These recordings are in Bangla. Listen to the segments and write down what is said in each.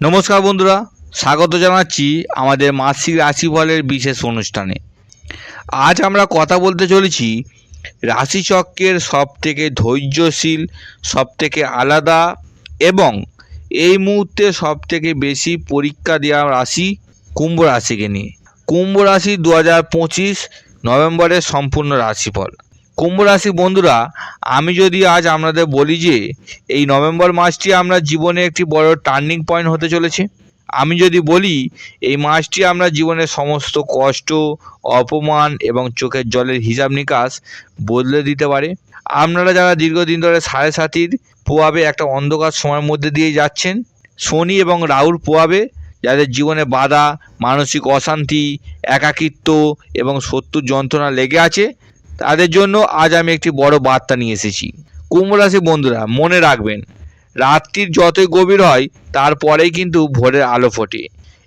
নমস্কার বন্ধুরা, স্বাগত জানাচ্ছি আমাদের মাসিক রাশিফলের বিশেষ অনুষ্ঠানে। আজ আমরা কথা বলতে চলেছি রাশিচক্রের সব থেকে ধৈর্যশীল সব থেকে আলাদা এবং এই মুহূর্তে সব থেকে বেশি পরীক্ষা দেওয়া রাশি কুম্ভ রাশিকে নিয়ে। কুম্ভ রাশি দু হাজার পঁচিশ নভেম্বরের সম্পূর্ণ রাশিফল। কুম্ভ রাশি বন্ধুরা, আমি যদি আজ আপনাদের বলি যে, এই নভেম্বর মাসটি আমরা জীবনে একটি বড় টার্নিং পয়েন্ট হতে চলেছে। আমি যদি বলি, এই মাসটি আমরা জীবনের সমস্ত কষ্ট, অপমান এবং চোখের জলের হিসাব নিকাশ বদলে দিতে পারে। আপনারা যারা দীর্ঘদিন ধরে সাড়ে সাতির পোয়াবে একটা অন্ধকার সময়ের মধ্যে দিয়ে যাচ্ছেন, শনি এবং রাহুর পোয়াবে যাদের জীবনে বাধা, মানসিক অশান্তি, একাকিত্ব এবং শত্রুর যন্ত্রণা লেগে আছে তাদের জন্য আজ আমি একটি বড় বার্তা নিয়ে এসেছি। কুম্ভ রাশি বন্ধুরা, মনে রাখবেন রাত্রির যতই গভীর হয় তারপরেই কিন্তু ভোরের আলো ফোটে।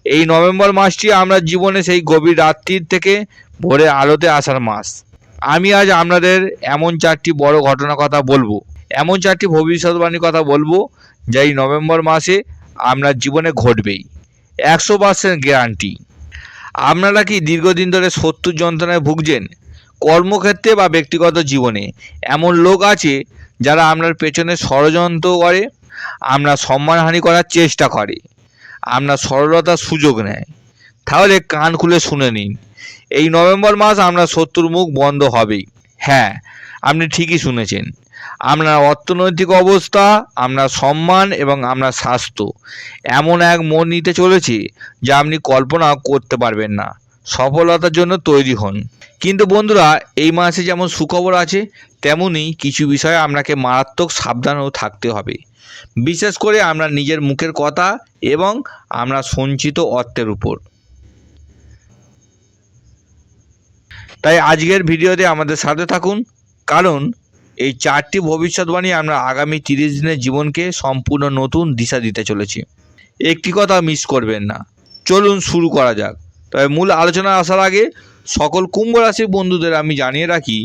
এই নভেম্বর মাসটি আমরা জীবনে সেই গভীর রাত্রির থেকে ভোরের আলোতে আসার মাস। আমি আজ আপনাদের এমন চারটি বড় ঘটনা কথা বলব, এমন চারটি ভবিষ্যৎবাণীর কথা বলব, যা এই নভেম্বর মাসে আপনার জীবনে ঘটবেই। একশো পার্সেন্ট গ্যারান্টি। আপনারা কি দীর্ঘদিন ধরে শত্রুর যন্ত্রণায় ভুগছেন? কর্মক্ষেত্রে বা ব্যক্তিগত জীবনে এমন লোক আছে যারা আপনার পেছনে ষড়যন্ত্র করে আপনার সম্মানহানি করার চেষ্টা করে আপনার সরলতার সুযোগ নেয়। তাহলে কান খুলে শুনে নিন, এই নভেম্বর মাস আপনার শত্রুর মুখ বন্ধ হবেই। হ্যাঁ আপনি ঠিকই শুনেছেন, আপনার অর্থনৈতিক অবস্থা, আপনার সম্মান এবং আপনার স্বাস্থ্য এমন এক মন নিতে চলেছে যা আপনি কল্পনা করতে পারবেন না। সফলতার জন্য তৈরি হন। কিন্তু বন্ধুরা, এই মাসে যেমন সুখবর আছে, তেমনই কিছু বিষয়ে আপনাকে মারাত্মক সাবধানও থাকতে হবে। বিশেষ করে আমরা নিজের মুখের কথা এবং আমরা সঞ্চিত অর্থের উপর। তাই আজকের ভিডিওতে আমাদের সাথে থাকুন, কারণ এই চারটি ভবিষ্যৎবাণী আমরা আগামী তিরিশ দিনের জীবনকে সম্পূর্ণ নতুন দিশা দিতে চলেছি। একটি কথা মিস করবেন না। চলুন শুরু করা যাক। তবে মূল আলোচনা আসার আগে সকল কুম্ভ রাশির বন্ধুদের আমি জানিয়ে রাখি,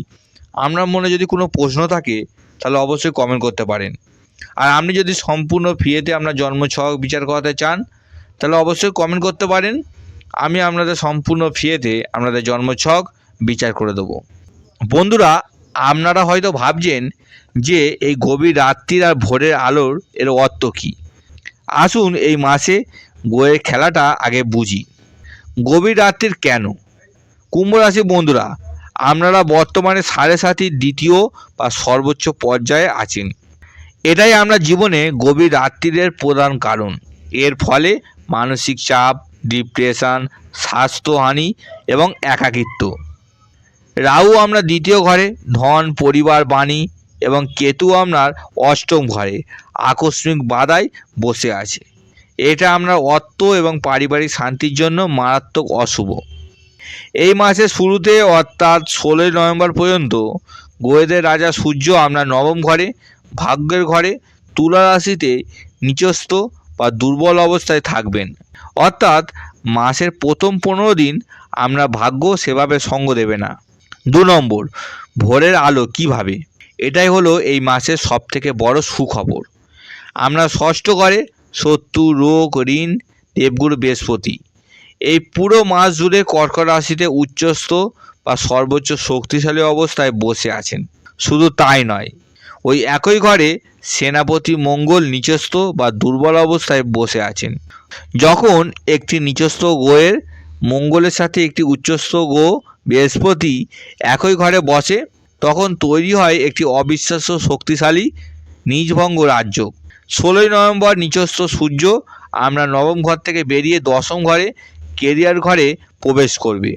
আপনার মনে যদি কোনো প্রশ্ন থাকে, তাহলে অবশ্যই কমেন্ট করতে পারেন। আর আপনি যদি সম্পূর্ণ ফ্রিতে আপনার জন্ম ছক বিচার করাতে চান, তাহলে অবশ্যই কমেন্ট করতে পারেন। আমি আপনাদের সম্পূর্ণ ফ্রিতে আপনাদের জন্ম ছক বিচার করে দেবো। বন্ধুরা, আপনারা হয়তো ভাবছেন যে এই গভীর রাত্রির আর ভোরের আলোর এর অর্থ কী? আসুন এই মাসে গোয়ের খেলাটা আগে বুঝি। গভীর রাত্রির কেন? কুম্ভ রাশি বন্ধুরা, আপনারা বর্তমানে সাড়ে সাতির দ্বিতীয় বা সর্বোচ্চ পর্যায়ে আছেন। এটাই আমরা জীবনে গভীর রাত্রির প্রধান কারণ। এর ফলে মানসিক চাপ, ডিপ্রেশন, স্বাস্থ্যহানি এবং একাকিত্ব। রাহু আমরা দ্বিতীয় ঘরে, ধন, পরিবার, বাণী এবং কেতু আপনার অষ্টম ঘরে। আকস্মিক বাধায় বসে আছে। এটা আমরা অর্থ এবং পারিবারিক শান্তির জন্য মারাত্মক অশুভ। এই মাসের শুরুতে অর্থাৎ ষোলোই নভেম্বর পর্যন্ত গোয়েদের রাজা সূর্য আমরা নবম ঘরে, ভাগ্যের ঘরে তুলা রাশিতে নিচস্থ বা দুর্বল অবস্থায় থাকবেন। অর্থাৎ মাসের প্রথম পনেরো দিন আমরা ভাগ্য সেভাবে সঙ্গ দেবে না। দু নম্বর, ভোরের আলো কীভাবে? এটাই হলো এই মাসের সবথেকে বড় সুখবর। আমরা ষষ্ঠ ঘরে শত্রু রোগ, ঋণ, দেবগুরু, বৃহস্পতি। এই পুরো মাস জুড়ে কর্কট রাশিতে উচ্চস্থ বা সর্বোচ্চ শক্তিশালী অবস্থায় বসে আছেন। শুধু তাই নয়, ওই একই ঘরে সেনাপতি মঙ্গল নিচস্থ বা দুর্বল অবস্থায় বসে আছেন। যখন একটি নিচস্থ গোয়ের মঙ্গলের সাথে একটি উচ্চস্থ গো, বৃহস্পতি একই ঘরে বসে, তখন তৈরি হয় একটি অবিশ্বাস্য শক্তিশালী নিজভঙ্গ রাজ্য ষোলোই নভেম্বর নিচস্থ সূর্য আমরা নবম ঘর থেকে বেরিয়ে দশম ঘরে কেরিয়ার ঘরে প্রবেশ করবে।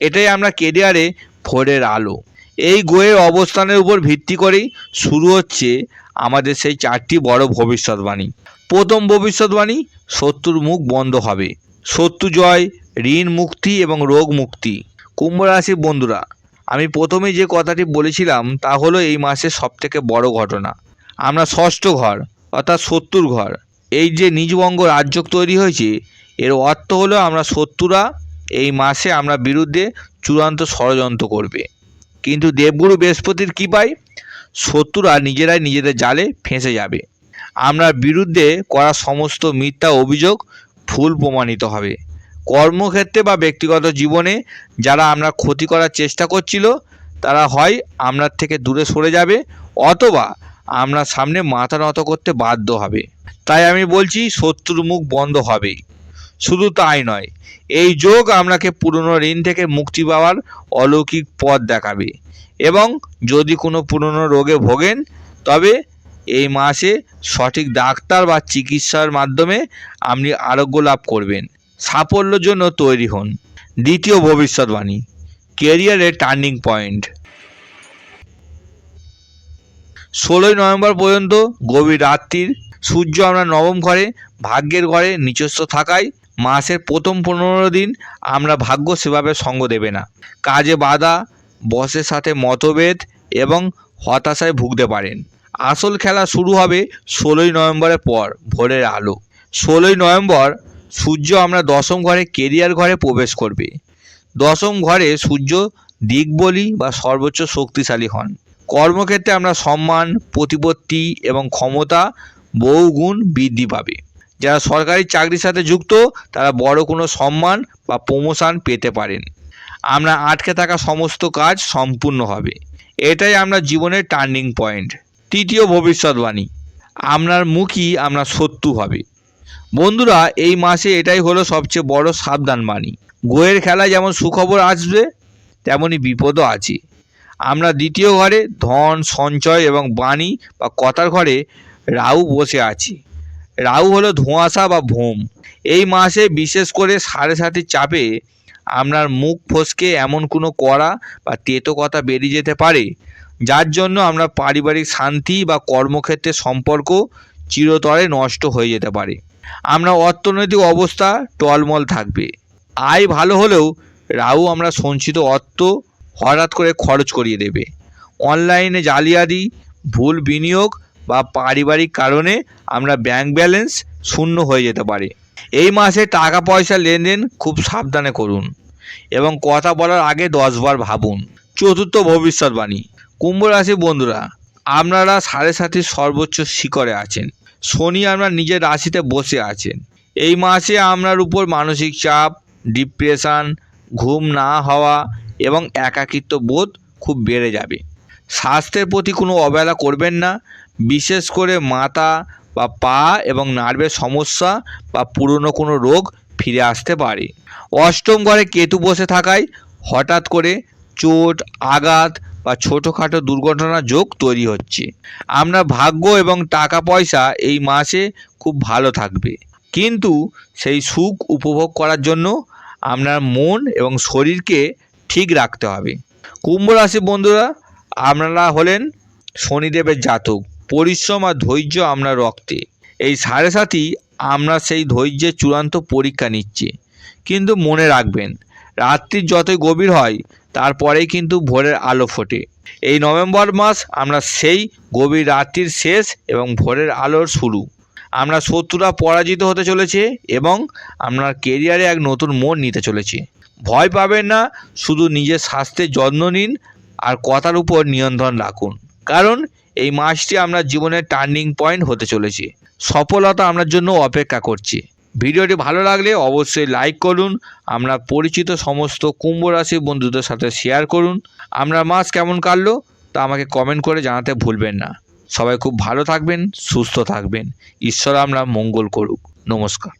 এটাই আমরা কেরিয়ারে ভোরের আলো। এই গোয়ের অবস্থানের উপর ভিত্তি করেই শুরু হচ্ছে আমাদের সেই চারটি বড় ভবিষ্যৎবাণী। প্রথম ভবিষ্যৎবাণী, শত্রুর মুখ বন্ধ হবে। শত্রু জয়, ঋণ মুক্তি এবং রোগ মুক্তি। কুম্ভ রাশির বন্ধুরা, আমি প্রথমে যে কথাটি বলেছিলাম তা হলো এই মাসের সবথেকে বড় ঘটনা। আমরা ষষ্ঠ ঘর অর্থাৎ শত্রুর ঘর। এই যে নিজবঙ্গ রাজ্য তৈরি হয়েছে, এর অর্থ হলো আমরা শত্রুরা এই মাসে আমরা বিরুদ্ধে চূড়ান্ত ষড়যন্ত্র করবে। কিন্তু দেবগুরু বৃহস্পতির কী পাই শত্রুরা নিজেরাই নিজেদের জালে ফেঁসে যাবে। আপনার বিরুদ্ধে করা সমস্ত মিথ্যা অভিযোগ ভুল প্রমাণিত হবে। কর্মক্ষেত্রে বা ব্যক্তিগত জীবনে যারা আমরা ক্ষতি করার চেষ্টা করছিল, তারা হয় আপনার থেকে দূরে সরে যাবে, অথবা আপনার সামনে মাথা নত করতে বাধ্য হবে। তাই আমি বলছি, শত্রুর মুখ বন্ধ হবেই শুধু তাই নয়, এই যোগ আপনাকে পুরনো ঋণ থেকে মুক্তি পাওয়ার অলৌকিক পথ দেখাবে। এবং যদি কোনো পুরনো রোগে ভোগেন, তবে এই মাসে সঠিক ডাক্তার বা চিকিৎসার মাধ্যমে আপনি আরোগ্য লাভ করবেন। সাফল্যের জন্য তৈরি হন। দ্বিতীয় ভবিষ্যৎবাণী কেরিয়ারের টার্নিং পয়েন্ট। ষোলোই নভেম্বর পর্যন্ত গভীর রাত্রির সূর্য আমরা নবম ঘরে, ভাগ্যের ঘরে নিচস্থ থাকায় মাসের প্রথম পনেরো দিন আমরা ভাগ্য সেভাবে সঙ্গ দেবে না। কাজে বাধা, বসের সাথে মতভেদ এবং হতাশায় ভুগতে পারেন। আসল খেলা শুরু হবে ষোলোই নভেম্বরের পর, ভোরের আলো। ষোলোই নভেম্বর, সূর্য আমরা দশম ঘরে কেরিয়ার ঘরে প্রবেশ করবে। দশম ঘরে সূর্য দিকবলি বা সর্বোচ্চ শক্তিশালী হন। কর্মক্ষেত্রে আমরা সম্মান, প্রতিপত্তি এবং ক্ষমতা বহুগুণ বৃদ্ধি পাবে। যারা সরকারি চাকরির সাথে যুক্ত, তারা বড় কোনো সম্মান বা প্রমোশন পেতে পারেন। আমরা আটকে থাকা সমস্ত কাজ সম্পূর্ণ হবে। এটাই আমরা জীবনের টার্নিং পয়েন্ট তৃতীয় ভবিষ্যৎবাণী। আপনার মুখই আপনার শত্রু হবে। বন্ধুরা, এই মাসে এটাই হলো সবচেয়ে বড় সাবধান বাণী গোয়ের খেলায় যেমন সুখবর আসবে তেমনই বিপদও আছে। আমরা দ্বিতীয় ঘরে ধন, সঞ্চয় এবং বাণী বা কথার ঘরে রাহু বসে আছি। রাহু হলো ধোঁয়াশা বা ভোম এই মাসে বিশেষ করে সাড়ে সাতির চাপে আপনার মুখ ফসকে এমন কোনো কড়া বা তেতো কথা বেরিয়ে যেতে পারে, যার জন্য আমরা পারিবারিক শান্তি বা কর্মক্ষেত্রে সম্পর্ক চিরতরে নষ্ট হয়ে যেতে পারে। আমরা অর্থনৈতিক অবস্থা টলমল থাকবে। আয় ভালো হলেও রাহু আমরা সঞ্চিত অর্থ হঠাৎ করে খরচ করিয়ে দেবে। অনলাইনে জালিয়াতি, ভুল বিনিয়োগ বা পারিবারিক কারণে আমরা ব্যাংক ব্যালেন্স শূন্য হয়ে যেতে পারে। এই মাসে টাকা পয়সা লেনদেন খুব সাবধানে করুন এবং কথা বলার আগে দশবার ভাবুন। চতুর্থ ভবিষ্যৎবাণী। কুম্ভ রাশি বন্ধুরা, আপনারা সাড়ে সাতির সর্বোচ্চ শিখরে আছেন। শনি আপনার নিজের রাশিতে বসে আছেন। এই মাসে আপনার উপর মানসিক চাপ ডিপ্রেশন ঘুম না হওয়া এবং একাকিত্ব বোধ খুব বেড়ে যাবে। স্বাস্থ্যের প্রতি কোনো অবহেলা করবেন না, বিশেষ করে মাথা বা পা এবং নার্ভের সমস্যা বা পুরনো কোনো রোগ ফিরে আসতে পারে। অষ্টম ঘরে কেতু বসে থাকায় হঠাৎ করে চোট, আঘাত বা ছোটোখাটো দুর্ঘটনার যোগ তৈরি হচ্ছে। আপনার ভাগ্য এবং টাকা পয়সা এই মাসে খুব ভালো থাকবে। কিন্তু সেই সুখ উপভোগ করার জন্য আপনার মন এবং শরীরকে ঠিক রাখতে হবে। কুম্ভ রাশি বন্ধুরা, আপনারা হলেন শনিদেবের জাতক। পরিশ্রম আর ধৈর্য আপনার রক্তে। এই সাড়ে সাথী আমরা সেই ধৈর্যের চূড়ান্ত পরীক্ষা নিচ্ছি। কিন্তু মনে রাখবেন রাত্রির যতই গভীর হয়, তারপরেই কিন্তু ভোরের আলো ফোটে। এই নভেম্বর মাস আমরা সেই গভীর রাত্রির শেষ এবং ভোরের আলোর শুরু। আমরা শত্রুরা পরাজিত হতে চলেছে এবং আপনার কেরিয়ারে এক নতুন মোড় নিতে চলেছে। ভয় পাবেন না, শুধু নিজের স্বাস্থ্যের যত্ন নিন আর কথার উপর নিয়ন্ত্রণ রাখুন। কারণ এই মাসটি আপনার জীবনের টার্নিং পয়েন্ট হতে চলেছে। সফলতা আপনার জন্য অপেক্ষা করছে। ভিডিওটি ভালো লাগলে অবশ্যই লাইক করুন। আমরা পরিচিত সমস্ত কুম্ভ রাশির বন্ধুদের সাথে শেয়ার করুন। আপনার মাস কেমন কাটলো তা আমাকে কমেন্ট করে জানাতে ভুলবেন না। সবাই খুব ভালো থাকবেন সুস্থ থাকবেন। ঈশ্বর আমরা মঙ্গল করুক। নমস্কার।